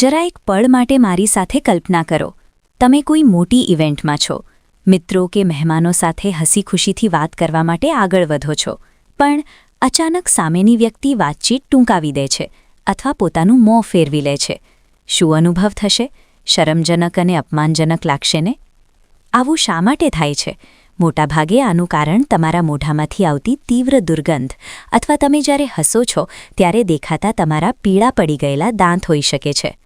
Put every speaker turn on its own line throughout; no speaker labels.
જરા એક પળ માટે મારી સાથે કલ્પના કરો. તમે કોઈ મોટી ઇવેન્ટમાં છો. મિત્રો કે મહેમાનો સાથે હસી ખુશીથી વાત કરવા માટે આગળ વધો છો. પણ અચાનક સામેની વ્યક્તિ વાતચીત ટૂંકાવી દે છે અથવા પોતાનું મોં ફેરવી લે છે. શું અનુભવ થશે? શરમજનક અને અપમાનજનક લાગશે ને? આવું શા માટે થાય છે? મોટાભાગે આનું કારણ તમારા મોઢામાંથી આવતી તીવ્ર દુર્ગંધ અથવા તમે જ્યારે હસો છો ત્યારે દેખાતા તમારા પીળા પડી ગયેલા દાંત હોઈ શકે છે.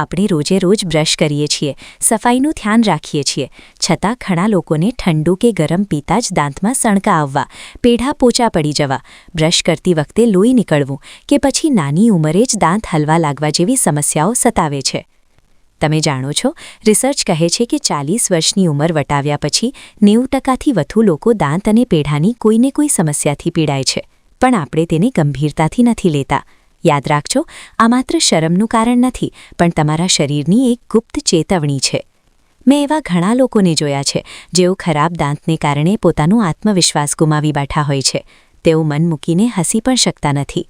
આપણે રોજે રોજ બ્રશ કરીએ છીએ, સફાઈનું ધ્યાન રાખીએ છીએ. છતાં ઘણા લોકોને ઠંડુ કે ગરમ પીતા જ દાંતમાં સણકા આવવા, પેઢા પોચા પડી જવા, બ્રશ કરતી વખતે લોહી નીકળવું કે પછી નાની ઉંમરે જ દાંત હલવા લાગવા જેવી સમસ્યાઓ સતાવે છે. તમે જાણો છો, રિસર્ચ કહે છે કે ચાલીસ વર્ષની ઉંમર વટાવ્યા પછી નેવું ટકાથી વધુ લોકો દાંત અને પેઢાની કોઈને કોઈ સમસ્યાથી પીડાય છે. પણ આપણે તેને ગંભીરતાથી નથી લેતા. યાદ રાખજો, આ માત્ર શરમનું કારણ નથી, પણ તમારા શરીરની એક ગુપ્ત ચેતવણી છે. મેં એવા ઘણા લોકોને જોયા છે, જેઓ ખરાબ દાંતને કારણે પોતાનો આત્મવિશ્વાસ ગુમાવી બેઠા હોય છે. તેઓ મન મૂકીને હસી પણ શકતા નથી.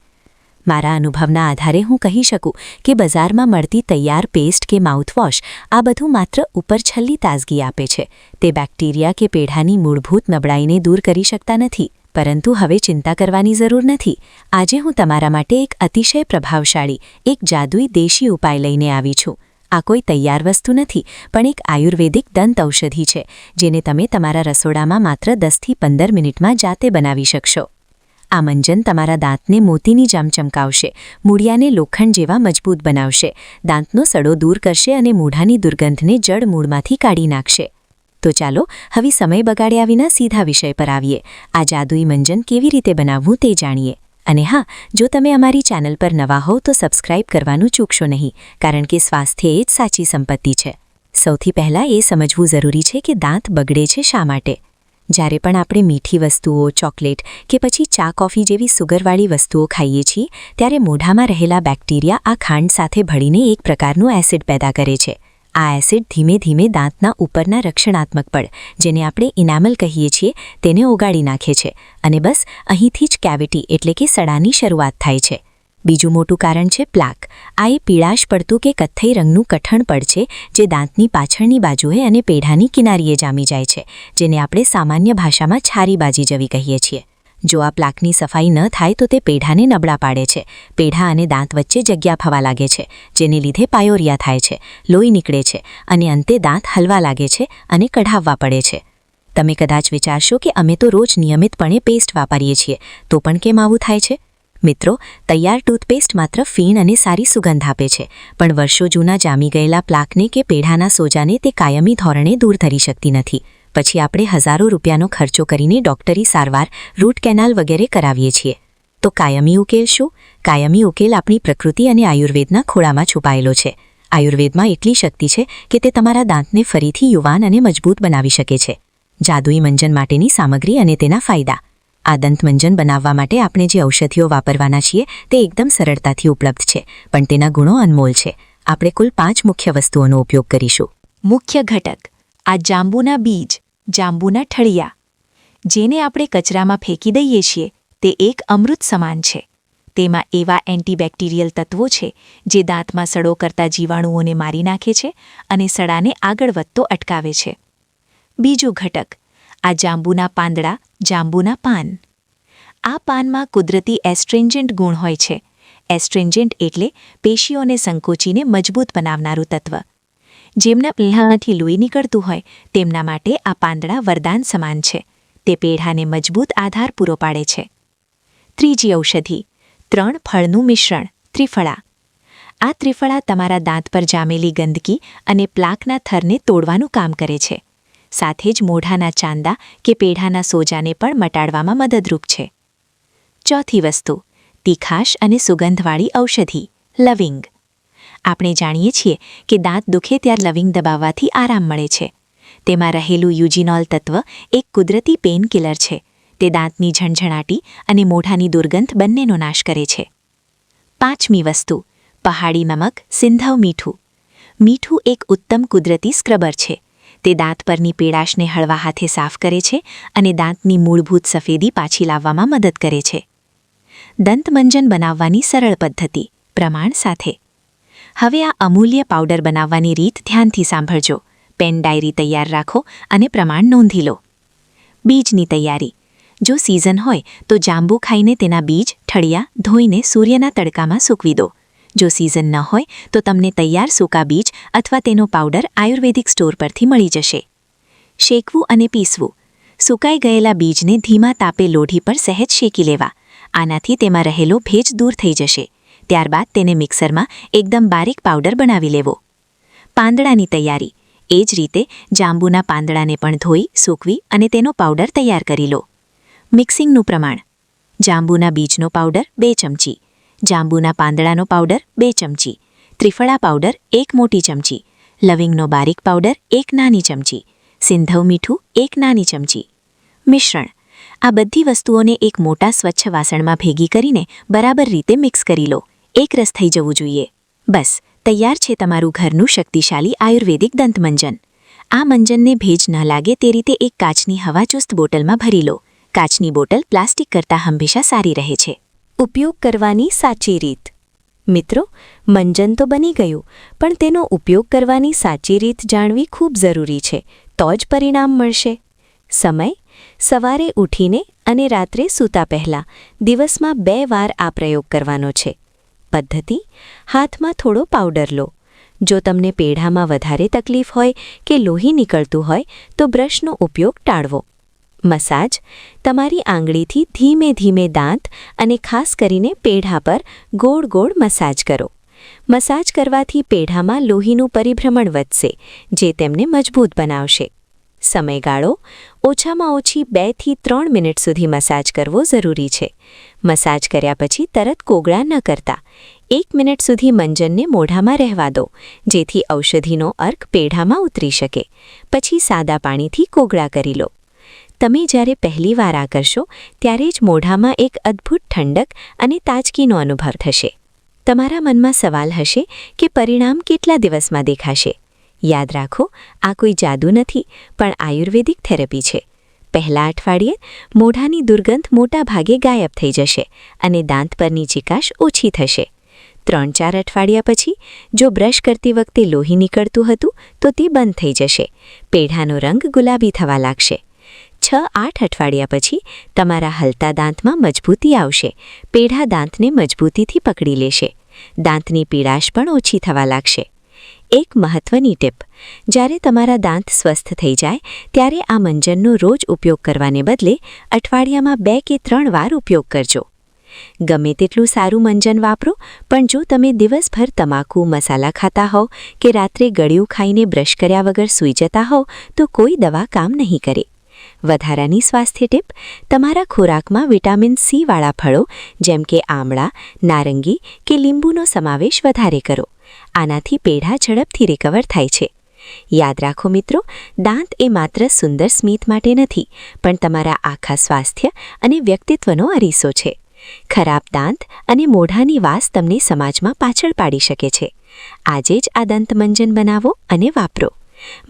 મારા અનુભવના આધારે હું કહી શકું કે બજારમાં મળતી તૈયાર પેસ્ટ કે માઉથવોશ આ બધું માત્ર ઉપરછલ્લી તાજગી આપે છે. તે બેક્ટેરિયા કે પેઢાની મૂળભૂત નબળાઈને દૂર કરી શકતા નથી. પરંતુ હવે ચિંતા કરવાની જરૂર નથી. આજે હું તમારા માટે એક અતિશય પ્રભાવશાળી, એક જાદુઈ દેશી ઉપાય લઈને આવી છું. આ કોઈ તૈયાર વસ્તુ નથી, પણ એક આયુર્વેદિક દંત ઔષધિ છે, જેને તમે તમારા રસોડામાં માત્ર દસથી પંદર મિનિટમાં જાતે બનાવી શકશો. આ મંજન તમારા દાંતને મોતીની જામ ચમકાવશે, મૂળિયાને લોખંડ જેવા મજબૂત બનાવશે, દાંતનો સડો દૂર કરશે અને મૂઢાની દુર્ગંધને જડ મૂળમાંથી કાઢી નાખશે. તો ચાલો હવે સમય બગાડ્યા વિના સીધા વિષય પર આવીએ. આ જાદુઈ મંજન કેવી રીતે બનાવવું તે જાણીએ. અને હા, જો તમે અમારી ચેનલ પર નવા હોવ તો સબસ્ક્રાઇબ કરવાનું ચૂકશો નહીં, કારણ કે સ્વાસ્થ્ય એ જ સાચી સંપત્તિ છે. સૌથી પહેલાં એ સમજવું જરૂરી છે કે દાંત બગડે છે શા માટે. જ્યારે પણ આપણે મીઠી વસ્તુઓ, ચોકલેટ કે પછી ચા, કોફી જેવી સુગરવાળી વસ્તુઓ ખાઈએ છીએ, ત્યારે મોઢામાં રહેલા બેક્ટેરિયા આ ખાંડ સાથે ભળીને એક પ્રકારનું એસિડ પેદા કરે છે. આ એસિડ ધીમે ધીમે દાંતના ઉપરના રક્ષણાત્મક પડ જેને આપણે ઇનામલ કહીએ છીએ, તેને ઓગાળી નાખે છે. અને બસ, અહીંથી જ કેવિટી એટલે કે સડાની શરૂઆત થાય છે. બીજું મોટું કારણ છે પ્લાક. આ એ પીળાશ પડતું કે કથ્થઈ રંગનું કઠણ પડ છે, જે દાંતની પાછળની બાજુએ અને પેઢાની કિનારીએ જામી જાય છે, જેને આપણે સામાન્ય ભાષામાં છારી બાજી જવી કહીએ છીએ. જો આ પ્લાકની સફાઈ ન થાય તો તે પેઢાને નબળા પાડે છે. પેઢા અને દાંત વચ્ચે જગ્યા ફવા લાગે છે, જેને લીધે પાયોરિયા થાય છે, લોહી નીકળે છે અને અંતે દાંત હલવા લાગે છે અને કઢાવવા પડે છે. તમે કદાચ વિચારશો કે અમે તો રોજ નિયમિતપણે પેસ્ટ વાપરીએ છીએ, તો પણ કેમ આવું થાય છે? મિત્રો, તૈયાર ટૂથપેસ્ટ માત્ર ફીણ અને સારી સુગંધ આપે છે, પણ વર્ષો જૂના જામી ગયેલા પ્લાકને કે પેઢાના સોજાને તે કાયમી ધોરણે દૂર ધરી શકતી નથી. પછી આપણે હજારો રૂપિયાનો ખર્ચો કરીને ડોક્ટરી સારવાર, રૂટ કેનાલ વગેરે કરાવીએ છીએ. તો કાયમી ઉકેલ શું? કાયમી ઉકેલ આપણી પ્રકૃતિ અને આયુર્વેદના ખોળામાં છુપાયેલો છે. આયુર્વેદમાં એટલી શક્તિ છે કે તે તમારા દાંતને ફરીથી યુવાન અને મજબૂત બનાવી શકે છે. જાદુઈ મંજન માટેની સામગ્રી અને તેના ફાયદા. આ દંતમંજન બનાવવા માટે આપણે જે ઔષધિઓ વાપરવાના છીએ તે એકદમ સરળતાથી ઉપલબ્ધ છે, પણ તેના ગુણો અનમોલ છે. આપણે કુલ પાંચ મુખ્ય વસ્તુઓનો ઉપયોગ કરીશું.
મુખ્ય ઘટક. આ જાંબુના બીજ, જાંબુના ઠળિયા. જેને આપણે કચરામાં ફેંકી દઈએ છીએ, તે એક અમૃત સમાન છે. તેમાં એવા એન્ટીબેક્ટેરિયલ તત્વો છે, જે દાંતમાં સડો કરતા જીવાણુઓને મારી નાખે છે અને સડાને આગળ વધતો અટકાવે છે. બીજું ઘટક, આ જાંબુના પાંદડા, જાંબુના પાન. આ પાનમાં કુદરતી એસ્ટ્રેન્જન્ટ ગુણ હોય છે. એસ્ટ્રેન્જન્ટ એટલે પેશીઓને સંકોચીને મજબૂત બનાવનારું તત્વ. જેમના પહેલાંથી લોહી નીકળતું હોય, તેમના માટે આ પાંદડા વરદાન સમાન છે. તે પેઢાને મજબૂત આધાર પૂરો પાડે છે. ત્રીજી ઔષધિ, ત્રણ ફળનું મિશ્રણ, ત્રિફળા. આ ત્રિફળા તમારા દાંત પર જામેલી ગંદકી અને પ્લાકના થરને તોડવાનું કામ કરે છે. સાથે જ મોઢાના ચાંદા કે પેઢાના સોજાને પણ મટાડવામાં મદદરૂપ છે. ચોથી વસ્તુ, તીખાશ અને સુગંધવાળી ઔષધિ, લવિંગ. આપણે જાણીએ છીએ કે દાંત દુખે ત્યારે લવિંગ દબાવવાથી આરામ મળે છે. તેમાં રહેલું યુજિનોલ તત્વ એક કુદરતી પેઇન કિલર છે. તે દાંતની ઝણઝણાટી અને મોઢાની દુર્ગંધ બંનેનો નાશ કરે છે. પાંચમી વસ્તુ, પહાડી નમક, સિંધવ મીઠું. મીઠું એક ઉત્તમ કુદરતી સ્ક્રબર છે. તે દાંત પરની પીડાશને હળવા હાથે સાફ કરે છે અને દાંતની મૂળભૂત સફેદી પાછી લાવવામાં મદદ કરે છે. દંતમંજન બનાવવાની સરળ પદ્ધતિ, પ્રમાણ સાથે. હવે આ અમૂલ્ય પાવડર બનાવવાની રીત ધ્યાનથી સાંભળજો. પેન ડાયરી તૈયાર રાખો અને પ્રમાણ નોંધી લો. બીજની તૈયારી. જો સિઝન હોય તો જાંબુ ખાઈને તેના બીજ, ઠળિયા ધોઈને સૂર્યના તડકામાં સૂકવી દો. જો સિઝન ન હોય તો તમને તૈયાર સૂકા બીજ અથવા તેનો પાવડર આયુર્વેદિક સ્ટોર પરથી મળી જશે. શેકવું અને પીસવું. સુકાઈ ગયેલા બીજને ધીમા તાપે લોઢી પર સહેજ શેકી લેવા. આનાથી તેમાં રહેલો ભેજ દૂર થઈ જશે. ત્યારબાદ તેને મિક્સરમાં એકદમ બારીક પાવડર બનાવી લેવો. પાંદડાની તૈયારી. એ જ રીતે જાંબુના પાંદડાને પણ ધોઈ, સૂકવી અને તેનો પાવડર તૈયાર કરી લો. મિક્સિંગનું પ્રમાણ. જાંબુના બીજનો પાવડર બે ચમચી. જાંબુના પાંદડાનો પાવડર બે ચમચી. ત્રિફળા પાવડર એક મોટી ચમચી. લવિંગનો બારીક પાવડર એક નાની ચમચી. સિંધવ મીઠું એક નાની ચમચી. મિશ્રણ. આ બધી વસ્તુઓને એક મોટા સ્વચ્છ વાસણમાં ભેગી કરીને બરાબર રીતે મિક્સ કરી લો. એક રસ થઈ જવું જોઈએ. બસ, તૈયાર છે તમારું ઘરનું શક્તિશાળી આયુર્વેદિક દંતમંજન. આ મંજનને ભેજ ન લાગે તે રીતે એક કાચની હવાચુસ્ત બોટલમાં ભરી લો. કાચની બોટલ પ્લાસ્ટિક કરતાં હંમેશા સારી રહે છે.
ઉપયોગ કરવાની સાચી રીત. મિત્રો, મંજન તો બની ગયું, પણ તેનો ઉપયોગ કરવાની સાચી રીત જાણવી ખૂબ જરૂરી છે. તો જ પરિણામ મળશે. સમય? સવારે ઉઠીને અને રાત્રે સૂતા પહેલાં દિવસમાં બે વાર આ પ્રયોગ કરવાનો છે. પદ્ધતિ, હાથમાં થોડો પાવડર લો. જો તમને પેઢામાં વધારે તકલીફ હોય કે લોહી નીકળતું હોય, તો બ્રશનો ઉપયોગ ટાળવો. મસાજ, તમારી આંગળીથી ધીમે ધીમે દાંત અને ખાસ કરીને પેઢા પર ગોળ ગોળ મસાજ કરો. મસાજ કરવાથી પેઢામાં લોહીનું પરિભ્રમણ વધશે, જે તેમને મજબૂત બનાવશે. સમયગાળો ઓછામાં ઓછી બેથી ત્રણ મિનિટ સુધી મસાજ કરવો જરૂરી છે. મસાજ કર્યા પછી તરત કોગળા ન કરતા. એક મિનિટ સુધી મંજનને મોઢામાં રહેવા દો, જેથી ઔષધિનો અર્ક પેઢામાં ઉતરી શકે. પછી સાદા પાણીથી કોગળા કરી લો. તમે જ્યારે પહેલીવાર આ કરશો, ત્યારે જ મોઢામાં એક અદ્ભુત ઠંડક અને તાજગીનો અનુભવ થશે. તમારા મનમાં સવાલ હશે કે પરિણામ કેટલા દિવસમાં દેખાશે? યાદ રાખો, આ કોઈ જાદુ નથી, પણ આયુર્વેદિક થેરપી છે. પહેલા અઠવાડિયે મોઢાની દુર્ગંધ મોટા ભાગે ગાયબ થઈ જશે અને દાંત પરની ચિકાશ ઓછી થશે. ત્રણ ચાર અઠવાડિયા પછી જો બ્રશ કરતી વખતે લોહી નીકળતું હતું, તો તે બંધ થઈ જશે. પેઢાનો રંગ ગુલાબી થવા લાગશે. છ આઠ અઠવાડિયા પછી તમારા હલતા દાંતમાં મજબૂતી આવશે. પેઢા દાંતને મજબૂતીથી પકડી લેશે. દાંતની પીડાશ પણ ઓછી થવા લાગશે. એક મહત્વની ટીપ. જ્યારે તમારા દાંત સ્વસ્થ થઈ જાય, ત્યારે આ મંજનનો રોજ ઉપયોગ કરવાને બદલે અઠવાડિયામાં બે કે ત્રણ વાર ઉપયોગ કરજો. ગમે તેટલું સારું મંજન વાપરો, પણ જો તમે દિવસભર તમાકુ, મસાલા ખાતા હોવ કે રાત્રે ગળ્યું ખાઈને બ્રશ કર્યા વગર સૂઈ જતા હોવ, તો કોઈ દવા કામ નહીં કરે. વધારાની સ્વાસ્થ્ય ટીપ, તમારા ખોરાકમાં વિટામિન સી વાળા ફળો, જેમ કે આમળા, નારંગી કે લીંબુનો સમાવેશ વધારે કરો. આનાથી પેઢા ઝડપથી રિકવર થાય છે. યાદ રાખો મિત્રો, દાંત એ માત્ર સુંદર સ્મિત માટે નથી, પણ તમારા આખા સ્વાસ્થ્ય અને વ્યક્તિત્વનો અરીસો છે. ખરાબ દાંત અને મોઢાની વાસ તમને સમાજમાં પાછળ પાડી શકે છે. આજે જ આ દંતમંજન બનાવો અને વાપરો.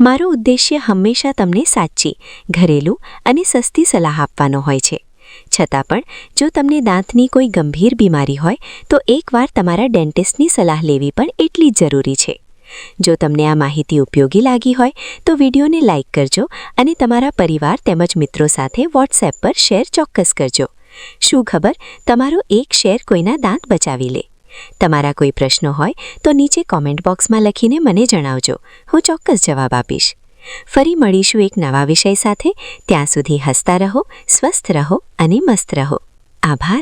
મારો ઉદ્દેશ્ય હંમેશા તમને સાચી, ઘરેલું અને સસ્તી સલાહ આપવાનો હોય છે. છતાં પણ, જો તમને દાંતની કોઈ ગંભીર બીમારી હોય, તો એકવાર તમારા ડેન્ટિસ્ટની સલાહ લેવી પણ એટલી જ જરૂરી છે. જો તમને આ માહિતી ઉપયોગી લાગી હોય, તો વિડીયોને લાઇક કરજો અને તમારા પરિવાર તેમજ મિત્રો સાથે વોટ્સએપ પર શેર ચોક્કસ કરજો. શું ખબર? તમારો એક શેર કોઈના દાંત બચાવી લે. તમારા કોઈ પ્રશ્નો હોય, તો નીચે કોમેન્ટ બોક્સમાં લખીને મને જણાવજો. હું ચોક્કસ જવાબ આપીશ. ફરી મળીશું એક નવા વિષય સાથે. ત્યાં સુધી હસતા રહો, સ્વસ્થ રહો અને મસ્ત રહો. આભાર.